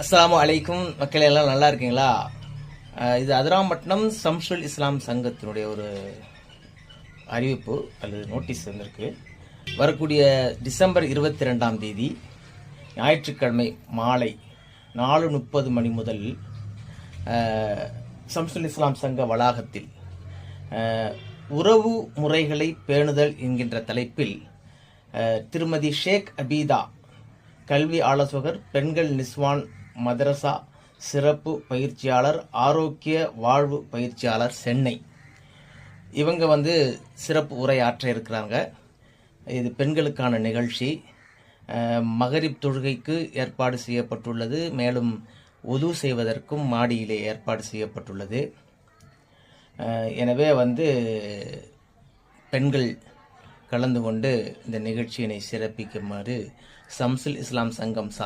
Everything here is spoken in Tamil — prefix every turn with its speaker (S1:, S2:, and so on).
S1: அஸ்லாம் அலைக்கும். மக்கள் எல்லாம் நல்லா இருக்கீங்களா? இது அதிராம்பட்டினம் சம்சுல் இஸ்லாம் சங்கத்தினுடைய ஒரு அறிவிப்பு அல்லது நோட்டீஸ் வந்திருக்கு. வரக்கூடிய டிசம்பர் இருபத்தி ரெண்டாம் தேதி ஞாயிற்றுக்கிழமை மாலை நாலு முப்பது மணி முதல் சம்சுல் இஸ்லாம் சங்க வளாகத்தில் உறவு முறைகளை பேணுதல் என்கின்ற தலைப்பில் திருமதி ஷேக் அபீதா கல்வி ஆலோசகர் பெண்கள் நிஸ்வான் மதரசா சிறப்பு பயிற்சியாளர் ஆரோக்கிய வாழ்வு பயிற்சியாளர் சென்னை. இவங்க வந்து சிறப்பு உரையாற்ற இருக்கிறாங்க. இது பெண்களுக்கான நிகழ்ச்சி. மகரிப் தொழுகைக்கு ஏற்பாடு செய்யப்பட்டுள்ளது. மேலும் உது செய்வதற்கும் மாடியிலே ஏற்பாடு செய்யப்பட்டுள்ளது. எனவே வந்து பெண்கள் கலந்து கொண்டு இந்த நிகழ்ச்சியினை சிறப்பிக்குமாறு சம்சுல் இஸ்லாம் சங்கம்